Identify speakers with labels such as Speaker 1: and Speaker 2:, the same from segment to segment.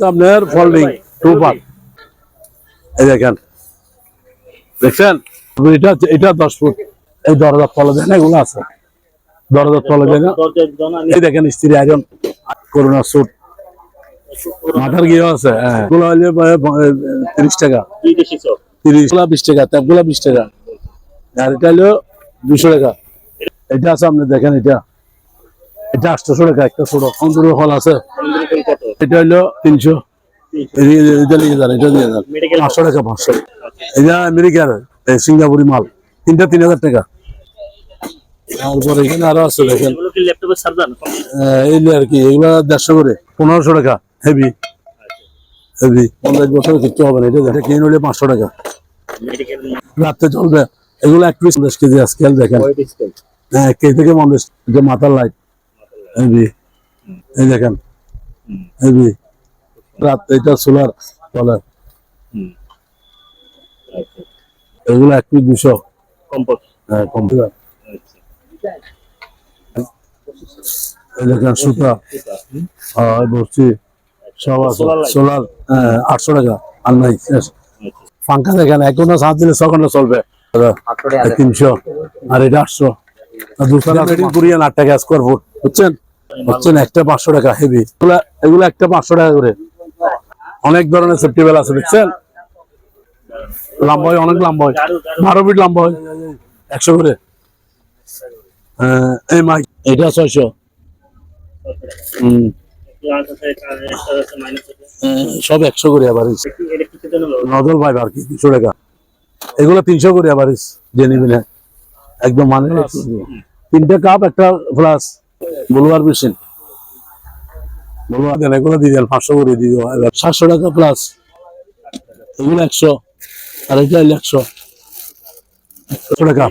Speaker 1: আপনার folding two part এই দেখেন। দেখছেন? এটা এটা দশ ফুট। এই দরজার তলে এগুলো আছে। দরজার তলে এই দেখেন স্ত্রী আয়রন করোনা স্যুট। মাথার গিয়ে আছে হ্যাঁ। এগুলো হলে তিরিশ টাকা। তিরিশ। বিশ টাকা ট্যাপগুলা বিশ টাকা। আর এটা হলো দুশো টাকা। এটা আছে আপনি দেখেন এটা। এটা আটশোশো টাকা একটা ছোট। অন্তর হল আছে। এটা হলো তিনশো। এটা নিয়ে যান এটা নিয়ে যান পাঁচশো টাকা পাঁচশো। এটা আমেরিকার সিঙ্গাপুরি মাল। তিনটা তিন হাজার টাকা। তারপরে এখানে আরও আছে দেখেন।
Speaker 2: কি
Speaker 1: এই আর কি এগুলো দেড়শো করে। পনেরোশো টাকা হেভি হেভি পঞ্চাশ বছর কিচ্ছু হবে না এটা এটা কিনে নিলে পাঁচশো টাকা। রাত্রে চলবে। এগুলো এক পিস পঞ্চাশ কেজি স্কেল দেখেন। হ্যাঁ কেজি থেকে পঞ্চাশ। যে মাথার লাইট হেভি এই দেখেন। হেভি। রাত এটা সোলার সোলার
Speaker 2: আচ্ছা
Speaker 1: এগুলো এক পিস দুশো।
Speaker 2: কম্পোস্ট
Speaker 1: হ্যাঁ কম্পিউটার দেখেন সুতা। হ্যাঁ সব? সোলার আটশো টাকা। আর নাই শেষ। পাঙ্খা দেখেন এক ঘণ্টা সাত দিলে ছ ঘণ্টা চলবে। তিনশো। আর এটা আটশো। আর দুশো আট টাকা। স্কোয়ার ফুট বুঝছেন? বুঝছেন একটা পাঁচশো টাকা হেভি এগুলা একটা পাঁচশো টাকা করে। অনেক ধরনের সেফটি বেল আছে দেখছেন লম্বা হয় অনেক লম্বা হয়। বারো ফিট লম্বা হয়। একশো করে। আহ, এই মাইক এটা ছয়শো। আহ, সব একশো করে আবার
Speaker 2: জন্য
Speaker 1: পাইব আর কি দুশো টাকা। এগুলো তিনশো করে আবার যে নিবেন একদম মানে তিনটে কাপ একটা ফ্লাস বলুয়ার মেশিন। বলুয়ার এগুলো দিয়ে দেন পাঁচশো করে দিয়ে সাতশো টাকা প্লাস এগুলো একশো আর এটা একশো। একশো টাকা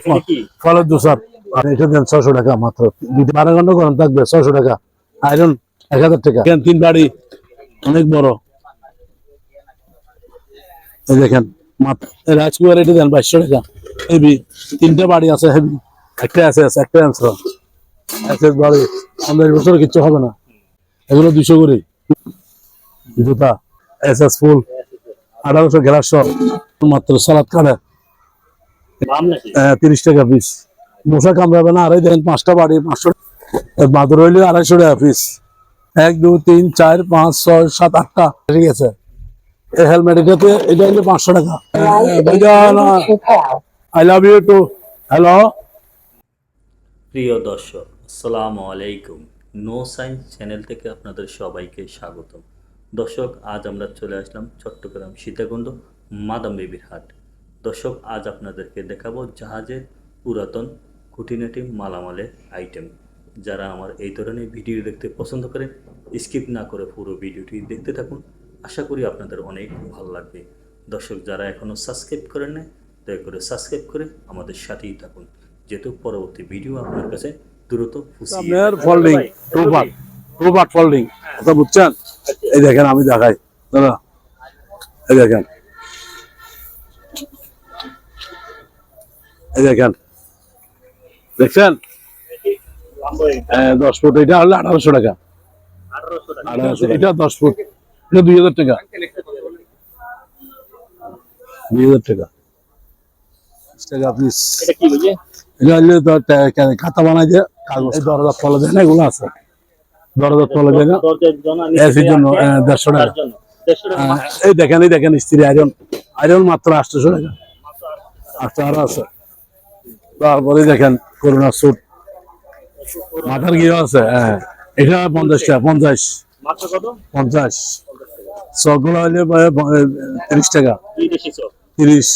Speaker 1: ফলের দোসার আর এটা দেন ছশো টাকা মাত্র। দুটো বারো ঘণ্টা গরম থাকবে ছশো টাকা। আয়রন এক হাজার টাকা। তিন বাড়ি। অনেক বড়। এই দেখেন রাজকুমার এটা দেন বাইশশো টাকা। হেভি তিনটা বাড়ি আছে হেভি একটা আছে আছে একটা অ্যান্সার এসএস বাড়ি। বছর কিচ্ছু হবে না। এগুলো দুশো করে। জুতা এস এস ফুল আঠারোশো গ্লাস মাত্র সালাদ কাটে। তিরিশ টাকা পিস মশা কামড়াবে না। আড়াই দেখেন পাঁচটা বাড়ি পাঁচশো। মাদুর হইলে আড়াইশো টাকা পিস এক দুই তিন চার পাঁচ ছয় সাত আটটা। ঠিক আছে। এই হেলমেট এটাতে এটা হইলে পাঁচশো টাকা। I love you too. Hello?
Speaker 2: প্রিয় দর্শক আসসালামু আলাইকুম। নো সায়েন্স চ্যানেল থেকে আপনাদের সবাইকে স্বাগতম। দর্শক, আজ আমরা চলে আসলাম চট্টগ্রাম সীতাকুণ্ড, মাদাম বেবির হাট। দর্শক, আজ আপনাদেরকে দেখাবো জাহাজের পুরাতন খুঁটিনাটি মালামালের আইটেম যারা আমার এই ধরনের ভিডিও দেখতে পছন্দ করেন স্কিপ না করে পুরো ভিডিওটি দেখতে থাকুন। আশা করি আপনাদের অনেক ভালো লাগবে। দর্শক, যারা এখনও সাবস্ক্রাইব করেন না দয়া করে সাবস্ক্রাইব করে আমাদের সাথেই থাকুন। যেহেতু পরবর্তী ভিডিও আপনার কাছে দ্রুত
Speaker 1: আপনার ফোল্ডিং টু ফোল্ডিং কথা বুঝছেন? এই দেখেন আমি দেখাই দাদা এই দেখেন। এই দেখেন। দেখছেন? হ্যাঁ, দশ ফুট এটা হলে আঠারোশো টাকা। আঠারোশো এটা দশ ফুট এটা দুই হাজার টাকা। দুই হাজার টাকা। টাকা
Speaker 2: এটা
Speaker 1: হলে খাতা বানাই কাগজ। দেয় না এগুলো আছে। দরজার তলে দেয় না। এসির জন্য আহ, দেড়শো টাকা। আহ, এই দেখেন এই দেখেন স্ত্রী আয়রন। আয়রন মাত্র আটশোশো টাকা। আটশো আরও আছে। তারপরে দেখেন করোনা স্যুট। মাথার গিয়ে আছে হ্যাঁ। এটা পঞ্চাশ টাকা পঞ্চাশ। পঞ্চাশ। সবগুলো হলে তিরিশ টাকা। তিরিশ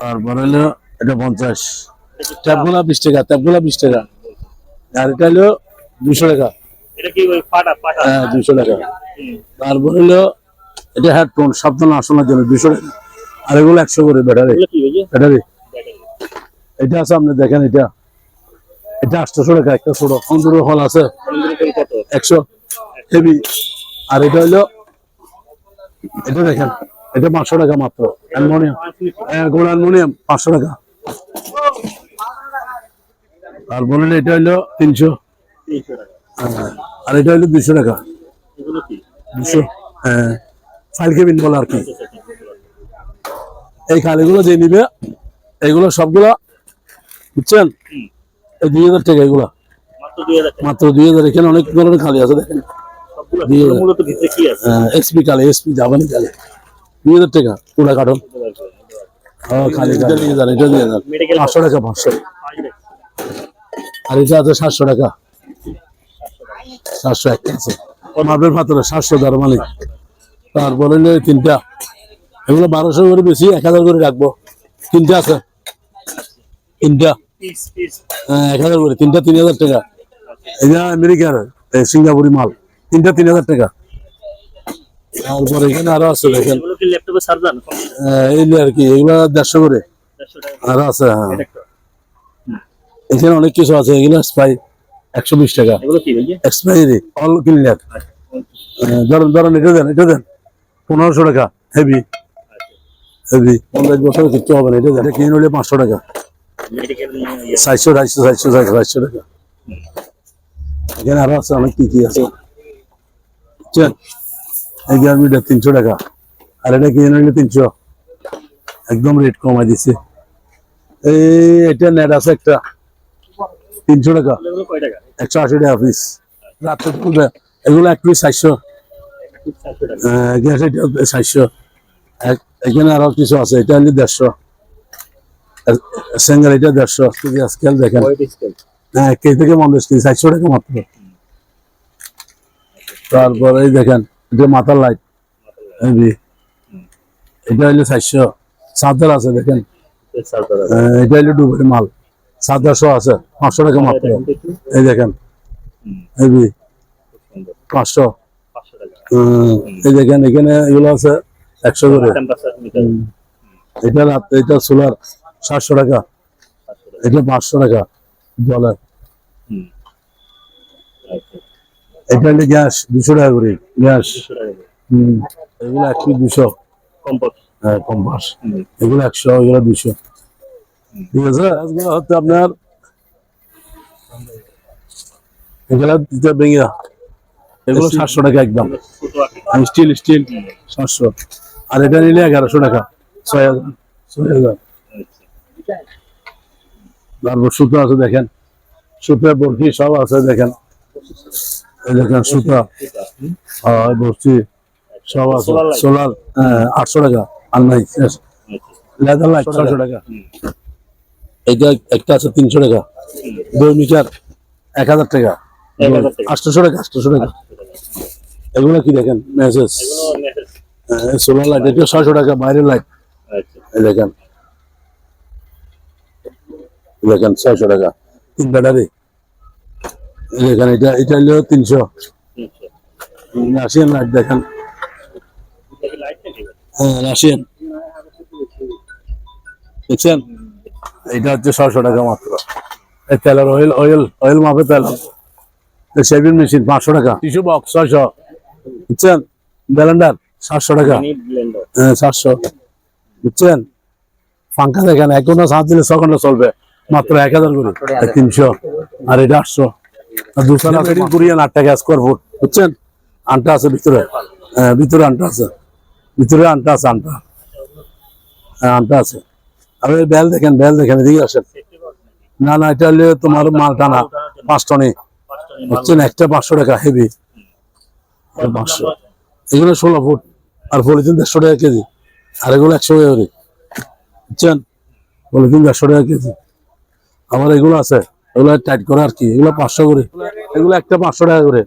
Speaker 2: চায়না
Speaker 1: হলো এটা পঞ্চাশ। ট্যাপগুলা বিশ টাকা ট্যাপগুলা বিশ টাকা। আর এটা হলো দুশো টাকা।
Speaker 2: এটা কি ওই ফাটা ফাটা
Speaker 1: হ্যাঁ দুশো টাকা। তারপরে হলো এটা হেডফোন শব্দ না শোনার জন্য দুশো টাকা। আর এগুলো একশো করে ব্যাটারি। ব্যাটারি। এটা আছে আপনি দেখেন এটা। এটা আটশোশো টাকা একটা ছোট। অন্তর হল আছে। একশো। হেভি আর এটা হলো এটা দেখেন। এটা পাঁচশো টাকা মাত্র। অ্যালমোনিয়াম। হ্যাঁ গোল অ্যালমোনিয়াম পাঁচশো টাকা। তারপরে এটা হলো তিনশো। হ্যাঁ, আর এটা হলো দুশো টাকা। দুশো হ্যাঁ। ফাইল কেবিন বলে আর কি। এই খালিগুলো যে নিবে এগুলো সবগুলো বুঝছেন? এই দুই হাজার টাকা এগুলো।
Speaker 2: মাত্র দুই হাজার
Speaker 1: এখানে অনেক ধরনের খালি আছে দেখেন। দুই হাজার। এসপি কালে এসপি জাপানি কালে দুই হাজার টাকা পুরা কার্টন। হ্যাঁ পাঁচশো টাকা পাঁচশো। আর এটা আছে সাতশো টাকা। সাতশো একটা আছে। মাপের পাত্র সাতশো ধর মালিক। তারপরে তিনটা। এগুলো বারোশো করে বেশি এক হাজার করে রাখব। তিনটা আছে। তিনটা। হ্যাঁ, এক হাজার করে। তিনটা তিন হাজার টাকা। এটা আমেরিকার সিঙ্গাপুরি মাল। তিনটা তিন হাজার টাকা। তারপরে এখানে আরও আছে দেখেন এই আর কি এগুলো দেড়শো করে। আরও আছে হ্যাঁ। এখানে অনেক কিছু আছে এগুলো স্পাই একশো বিশ টাকা। এক্সপায়ারি অল ক্লিনার ধরেন ধরেন এটা দেন এটা দেন। পনেরোশো টাকা হেভি হেভি পঞ্চাশ বছর কিচ্ছু হবে না এটা দেন। এটা কিনে নিলে পাঁচশো টাকা।
Speaker 2: মেডিকেল
Speaker 1: চারশো চারশো চারশো চারশো চারশো টাকা। এখানে আরও আছে অনেক কি কি আছে। বুঝছেন এই গ্যারমিটা তিনশো টাকা। আর এটা কিনে নিলে তিনশো। একদম রেট কমাই দিছে। এই এটা নেট আছে একটা। তিনশো টাকা। একশো আশি টাকা পিস রাত্রে তুলবে এগুলো এক পিস চারশো। গ্যাস এটা চারশো। এখানে আরও কিছু আছে। এটা হলে দেড়শো। সিঙ্গেল এটা দেড়শো। স্কেল দেখেন। হ্যাঁ কে থেকে কেজি। চারশো টাকা মাত্র। তারপরে দেখেন। এটা মাথার লাইট এটা হইলে চারশো। চার্জার আছে দেখেন। এটা হইলে ডুবের মাল। চার্জারশো আছে পাঁচশো টাকা মাত্র। এই দেখেন। যে, পাঁচশো। এই দেখেন এখানে এগুলো আছে একশো করে। এটা রাত এটা সোলার সাতশো টাকা। এটা পাঁচশো টাকা। জলের
Speaker 2: হুম আচ্ছা
Speaker 1: এটা হলে গ্যাস দুশো টাকা করে গ্যাস।
Speaker 2: দুশো
Speaker 1: এগুলো একশো দুশো।
Speaker 2: কম্পোস্ট।
Speaker 1: হ্যাঁ কম্পাস এগুলো একশো এগুলো দুশো। ঠিক আছে? এগুলো হচ্ছে আপনার এগুলো দিতে ভেঙে এগুলো সাতশো টাকা একদম। স্টিল স্টিল সাতশো। আর এটা নিলে এগারোশো টাকা। ছয় হাজার ছয় হাজার। তারপর সুতো আছে দেখেন। সুতো বরফি সব আছে দেখেন। দেখেন সুতো সব
Speaker 2: light.
Speaker 1: সোলার আটশো টাকা আর নাই লেদার লাইট ছশো টাকা। এইটা একটা আছে তিনশো টাকা। দুই মিটার এক হাজার টাকা। আটশোশো টাকা আটশোশো টাকা। এগুলো কি দেখেন? মেসেজ। সোলার লাইট এটা ছয়শো টাকা বাইরের লাইট।
Speaker 2: আচ্ছা।
Speaker 1: দেখেন। দেখেন ছয়শো টাকা। তিন ব্যাটারি। দেখেন এটা এটা হলো তিনশো। রাশিয়ান লাইট দেখেন। হ্যাঁ রাশিয়ান দেখছেন? এটা হচ্ছে ছয়শো টাকা মাত্র। এই তেলের অয়েল অয়েল অয়েল মাপে তেল শেভিং মেশিন পাঁচশো টাকা। টিস্যু বক্স ছয়শো। বুঝছেন ব্যালেন্ডার সাতশো টাকা। হ্যাঁ সাতশো। বুঝছেন ফাঙ্কা দেখেন এক ঘণ্টা সাত দিলে ছ ঘণ্টা চলবে। মাত্র এক হাজার করে। তিনশো। আর এটা আটশো। বুঝছেন? আছে ভিতরে। হ্যাঁ ভিতরে আনটা আছে। ভিতরে আনটা আছে, আনটা। হ্যাঁ আনটা আছে। বেল দেখেন বেল দেখেন, এদিকে আসেন। না না, এটা তোমার মাল টানা পাঁচ টনে। বুঝছেন, একটা পাঁচশো টাকা হেভি পাঁচশো। এগুলো ষোলো ফুট, আর পলিথিন দেড়শো টাকা কেজি। আর এগুলো একশো টাকা বুঝছেন? পলিথিন দেড়শো টাকা কেজি। আমার এগুলো আছে। এগুলো টাইট করে আর কি এগুলো পাঁচশো করে। এগুলো একটা পাঁচশো টাকা করে।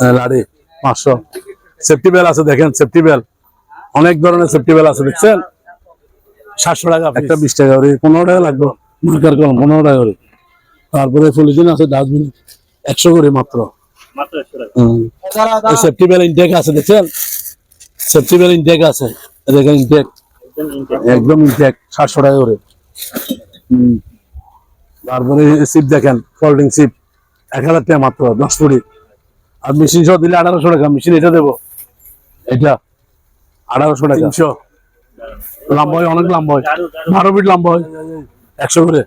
Speaker 1: হ্যাঁ, লাড়ি পাঁচশো। সেফটি বেল আছে দেখেন সেফটি বেল অনেক ধরনের সেফটি বেল আছে দেখছেন সাতশো টাকা একটা বিশ টাকা করে পনেরো টাকা লাগবে। মার্কার কলম পনেরো টাকা করে। তারপরে পলিথিন আছে ডাস্টবিন একশো করে মাত্র। সেফটি বেল ইনটেক আছে দেখছেন? সেফটি বেল ইনটেক আছে দেখেন ইনটেক
Speaker 2: একদম ইনটেক
Speaker 1: সাতশো টাকা করে। হুম। তারপরে সিপ দেখেন ফোল্ডিং সিপ এক হাজার টাকা মাত্র দশ ফুটি। আর মেশিন সহ দিলে আঠারোশো টাকা মেশিন এটা দেবো। এটা আঠারোশো টাকা। তিনশো। লম্বা হয় অনেক লম্বা হয়। বারো ফিট লম্বা হয়। একশো করে।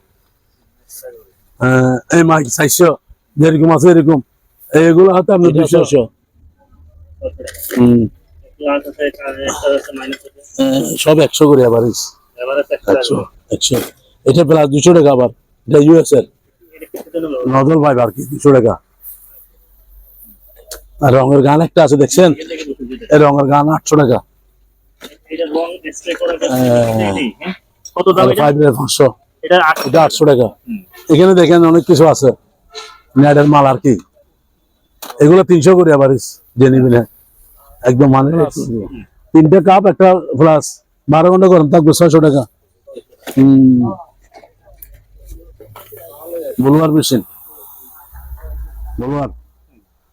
Speaker 1: এই মাইক চারশো যেরকম আছে এরকম। এইগুলো হয়তো আপনি দুশো হম। সব একশো করে আবার একশো। একশো এটা প্লাস দুশো টাকা আবার। এটা ইউএস এর নজল ভাই আর কি দুশো টাকা। আর রঙের গান একটা আছে দেখছেন? এই রঙের গান আটশো টাকা। পাঁচশো।
Speaker 3: এটা
Speaker 1: আটশো। এখানে দেখেন অনেক কিছু আছে। নেটের মাল আর কি। এগুলো তিনশো করে আবার যে নিবি একদম মানে তিনটে কাপ একটা প্লাস বারো ঘণ্টা গরম থাকবে ছয়শো টাকা। হম। বলুয়ার মেশিন। বলুয়ার।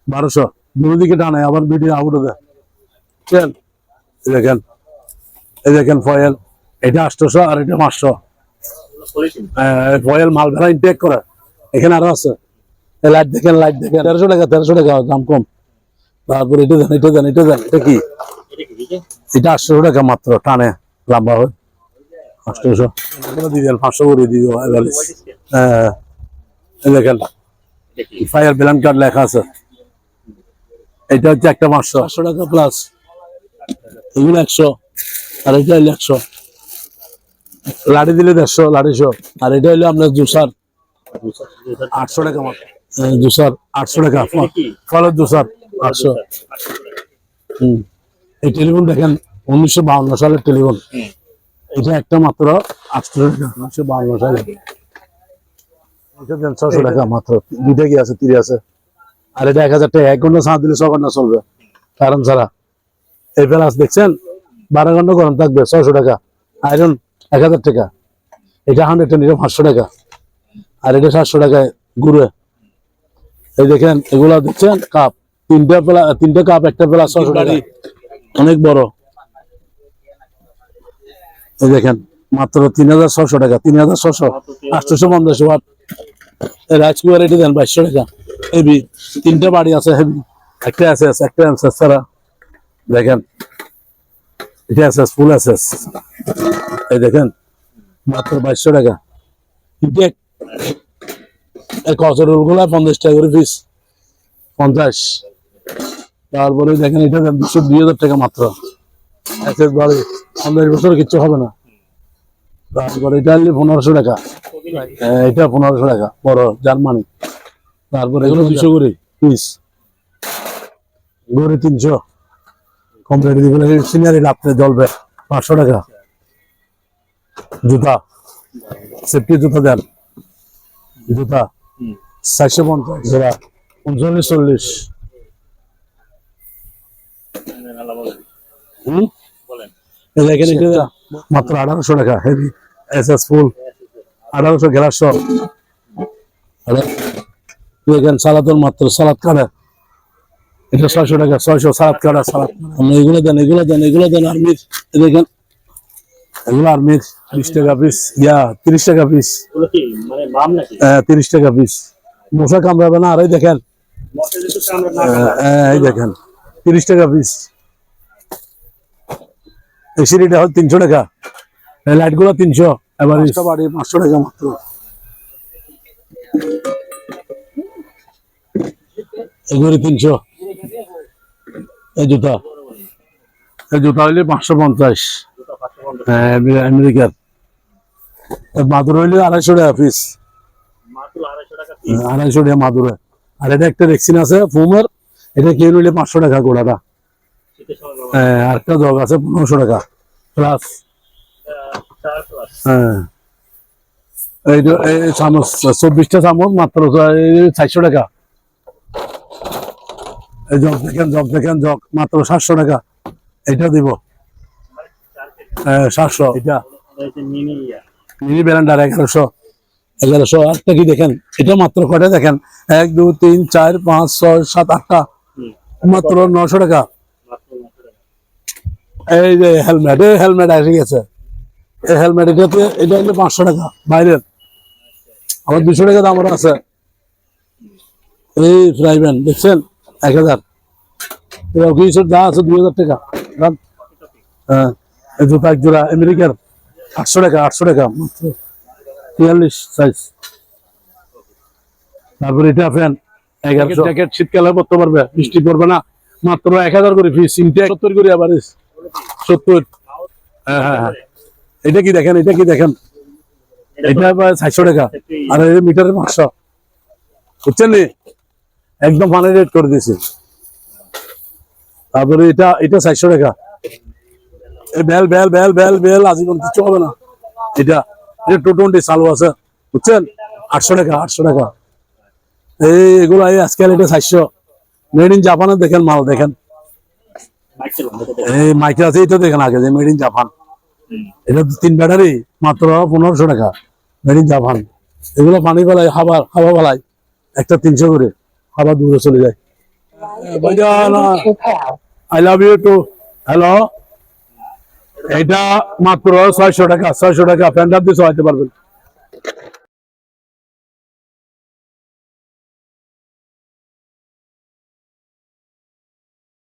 Speaker 1: বারোশো। দুই দিকে টানে আবার ভিডিও আউট দেয় এই দেখেন এই দেখেন ফয়েল এটা আটশোশো আর এটা পাঁচশো। ফয়েল মাল ভেড়া ইনটেক করে। এখানে আরও আছে। লাইট দেখেন লাইট দেখেন। তেরোশো টাকা তেরোশো টাকা দাম কম। তারপর এটা দেন এটা দেন এটা দেন এটা কি?
Speaker 3: এটা
Speaker 1: আটশো টাকা মাত্র টানে লম্বা হয়। আটশোশো। দিয়ে দেন পাঁচশো করে দিয়ে দেবো হ্যাঁ। দেখেন
Speaker 3: এটা
Speaker 1: ফায়ার ব্যালেন্স কার্ড লেখা আছে। এটা হচ্ছে একটা পাঁচশো। পাঁচশো টাকা প্লাস এগুলো একশো আর এটা হইল একশো। লাড়ি দিলে দেড়শো লাড়িশো আর এটা হইল আপনার জুসার। আটশো টাকা মাত্র। জুসার। আটশো টাকা? ফলের জুসার। আটশো। হুম। এই টেলিফোন দেখেন উনিশশো বাউন্ন সালের টেলিফোন।
Speaker 3: হুম।
Speaker 1: এটা একটা মাত্র আটশো টাকা। উনিশশো বাউন্ন সালে। এটা দেন ছশো টাকা মাত্র। দুইটা কি আছে তিরি আছে। আর এটা এক হাজার টাকা এক ঘণ্টা সাত দিলে ছ ঘণ্টা চলবে। কারণ ছাড়া এই প্লাস দেখছেন? বারো ঘণ্টা গরম থাকবে ছয়শো টাকা। আয়রন এক হাজার টাকা। এটা হান্ড্রেড টেন এটা পাঁচশো টাকা। আর এটা সাতশো টাকায় ঘুরে এই দেখেন এগুলা দেখছেন? কাপ তিনটা পেলা তিনটা কাপ একটা পেলা ছশো টাকা। অনেক বড়। এই দেখেন মাত্র তিন হাজার ছশো টাকা তিন হাজার ছশো আটশোশো পঞ্চাশ ওয়াট। রাজকুমার এটি দেন বাইশশো টাকা হেভি, তিনটা বাড়ি আছে, হেভি। একটা আছে একটা আছে ছাড়া। দেখেন, এটা আছে ফুল আছে এই দেখেন, মাত্র বাইশশো টাকা। ইনটেক এই পঞ্চাশ টাকা করে পিস পঞ্চাশ। তারপরে দেখেন, এটা দুশো দুই হাজার টাকা মাত্র। এসএস বাড়ি, পঞ্চাশ বছর কিচ্ছু হবে না। তারপরে এটা পনেরোশো টাকা। এটা পনেরোশো টাকা বড় জার্মানি। তারপরে এগুলো দুশো করে পিস। গড়ে তিনশো। কমপ্লিট দিবে সিনিয়ারি লাভতে জ্বলবে পাঁচশো টাকা। জুতা সেফটি জুতা দেন। জুতা চারশো পঞ্চাশ। জোড়া পঞ্চল্লিশ চল্লিশ। মাত্র আঠারোশো টাকা হেভি এস এস ফুল আঠারোশো গ্লাস সব। সালাদন মাত্র সালাদ কাটা। এটা ছয়শো টাকা ছয়শো সালাদ কাটা সালাদ। আপনি এগুলো দেন এগুলো দেন এগুলো দেন আর্মির এই দেখেন এগুলো আর্মির বিশ টাকা পিস ইয়া তিরিশ টাকা পিস
Speaker 3: মানে নাকি?
Speaker 1: তিরিশ টাকা পিস মশা কামড়াবে না আর এই দেখেন। আহ, আহ, এই দেখেন তিরিশ টাকা পিস এই সিঁড়িটা হচ্ছে তিনশো টাকা। এই লাইটগুলো তিনশো। এবার বাড়ি পাঁচশো টাকা মাত্র। এগুলি তিনশো। এই জুতা। এই জুতা হইলে পাঁচশো পঞ্চাশ। হ্যাঁ, আমেরিকার। মাদুর হইলে আড়াইশো টাকা পিস
Speaker 3: আড়াইশো টাকা।
Speaker 1: মাদুরে আর এটা একটা রেক্সিন আছে ফুমের। এটা কেউ নিলে পাঁচশো টাকা গোড়াটা। হ্যাঁ, আর একটা জগ আছে পনেরোশো টাকা। প্লাস। হ্যাঁ। এই চামচ চব্বিশটা চামচ মাত্র চারশো টাকা। এই জগ দেখেন জগ দেখেন জগ মাত্র সাতশো টাকা। এটা দিব।
Speaker 3: চার কেজি।
Speaker 1: সাতশো। এটা
Speaker 3: মিনি
Speaker 1: ব্যালেন্ডার এগারোশো এগারোশো আটটা কি দেখেন? এটা মাত্র কয়টা দেখেন। এক দুই তিন চার পাঁচ ছয় সাত আটটা মাত্র নশো টাকা।
Speaker 3: মাত্র নশো টাকা।
Speaker 1: এই যে হেলমেট এই হেলমেট এসে গেছে এই হেলমেট এটাতে এটা হলো পাঁচশো টাকা বাইরের। আমার দুশো টাকা দাম আছে। এই ফ্রাই প্যান দেখছেন? এক হাজার। এবার কিছু আছে দুই হাজার টাকা। হ্যাঁ এই জুতা এক জোড়া আমেরিকার। আটশো টাকা আটশো টাকা মাত্র। তিয়াল্লিশ সাইজ তারপরে এটা ফ্যান এগারোশো। জ্যাকেট শীতকালে পড়তে পারবে বৃষ্টি পড়বে না। মাত্র এক হাজার করে ফিস তিনটে সত্তর করে আবার সত্তর। হ্যাঁ হ্যাঁ হ্যাঁ। এটা কি দেখেন এটা কি দেখেন? এটা চারশো টাকা। আর এই মিটারে পাঁচশো। বুঝছেন নি? একদম ফানে রেট করে দিয়েছে। তারপরে এটা এটা চারশো টাকা। এই বেল বেল বেল বেল বেল আজীবন কিছু হবে না। এটা এটা টু টোয়েন্টি চালু আছে। বুঝছেন? আটশো টাকা আটশো টাকা। এই এগুলো এই আজকাল এটা চারশো। মেড ইন জাপানের দেখেন মাল দেখেন। এই মাইকেল আছে এটা দেখেন আগে যে মেড ইন জাপান এটা তিন ব্যাটারি, মাত্র পনেরোশো টাকা ইন জাপান এগুলো পানি বেলায় খাবার খাওয়া বেলায় একটা তিনশো করে খাবার দূরে চলে যায়। I love you too hello এটা মাত্র ছয়শো টাকা ছয়শো টাকা প্যান্ডার দিয়ে সহাইতে পারবেন।